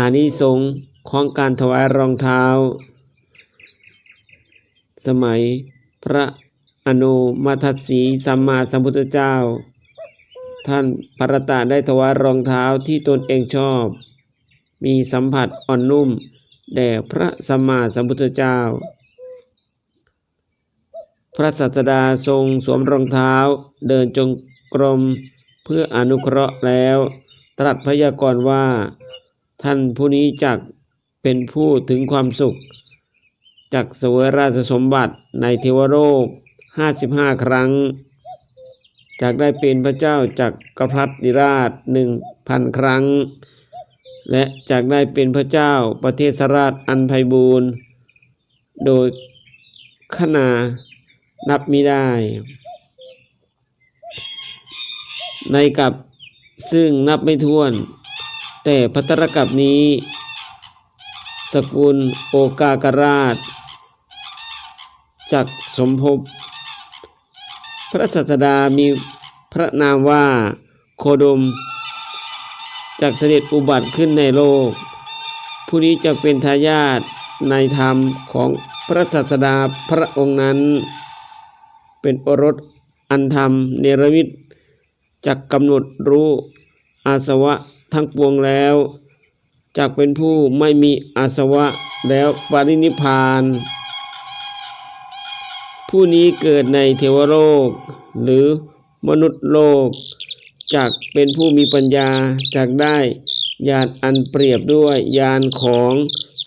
อานิสงส์ของการถวายรองเท้า สมัยพระอนุมัติสีสัมมาสัมพุทธเจ้า ท่านพระตาได้ถวายรองเท้าที่ตนเองชอบ มีสัมผัสอ่อนนุ่ม แด่พระสัมมาสัมพุทธเจ้า พระศาสดาทรงสวมรองเท้าเดินจงกรมเพื่ออนุเคราะห์แล้ว ตรัสพยากรณ์ว่า ท่านผู้นี้จักเป็นผู้ถึงความสุขจักเสวยราชสมบัติในเทวโลกห้าสิบห้าครั้งจากได้เป็นพระเจ้าจากกรพรรดิราชหนึ่งพันครั้ง และจากได้เป็นพระเจ้าประเทศราชอันไพบูรณ์โดยขนานับมิได้ ในกับซึ่งนับไม่ถ้วน แต่พัตรกับนี้ สกุลโอกากราช จากสมภพพระศาสดามีพระนามว่าโคดม จากเสด็จอุบัติขึ้นในโลก ผู้นี้จะเป็นทายาทในธรรมของพระศาสดาพระองค์นั้น เป็นโอรสอันธรรมเนรมิตจักกำหนดรู้อาสวะ ทั้งปวงแล้วจักเป็นผู้ไม่มีอาสวะแล้วปรินิพาน ผู้นี้เกิดในเทวโลก หรือมนุษย์โลกจักเป็นผู้มีปัญญาจักได้ญาณอันเปรียบด้วยญาณของ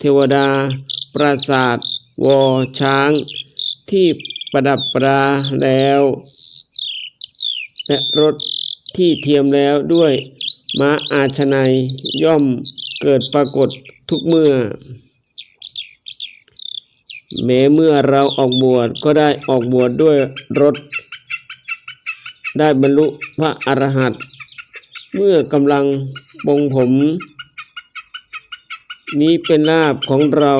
เทวดา ปราศาสตร์วอช้าง ที่ประดับประดาแล้วและรถที่เทียมแล้วด้วย มาอาชนัยย่อมเกิดปรากฏทุกเมื่อ แม้เมื่อเราออกบวชก็ได้ออกบวชดด้วยรถ ได้บรรลุพระอรหันต์เมื่อกำลังปงผม นี้เป็นลาภของเรา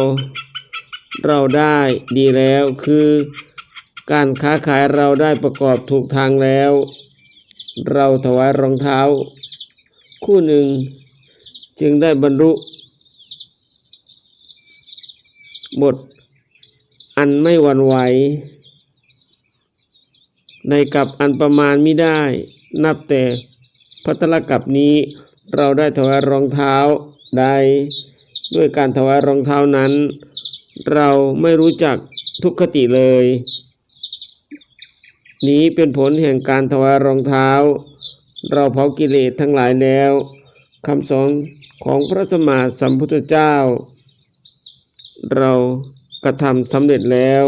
เราได้ดีแล้วคือการค้าขายเราได้ประกอบถูกทางแล้ว เราถวายรองเท้า คู่หนึ่งจึงได้บรรลุบทอันไม่หวั่นไหว ในกับอันประมาณไม่ได้ นับแต่พัทละกับนี้เราได้ถวายรองเท้าใด ด้วยการถวายรองเท้านั้น เราไม่รู้จักทุกขติเลย นี้เป็นผลแห่งการถวายรองเท้า เราเผากิเลสทั้งหลายแล้วคำสอนของพระสมมาสัมพุทธเจ้า เรากระทำสำเร็จแล้ว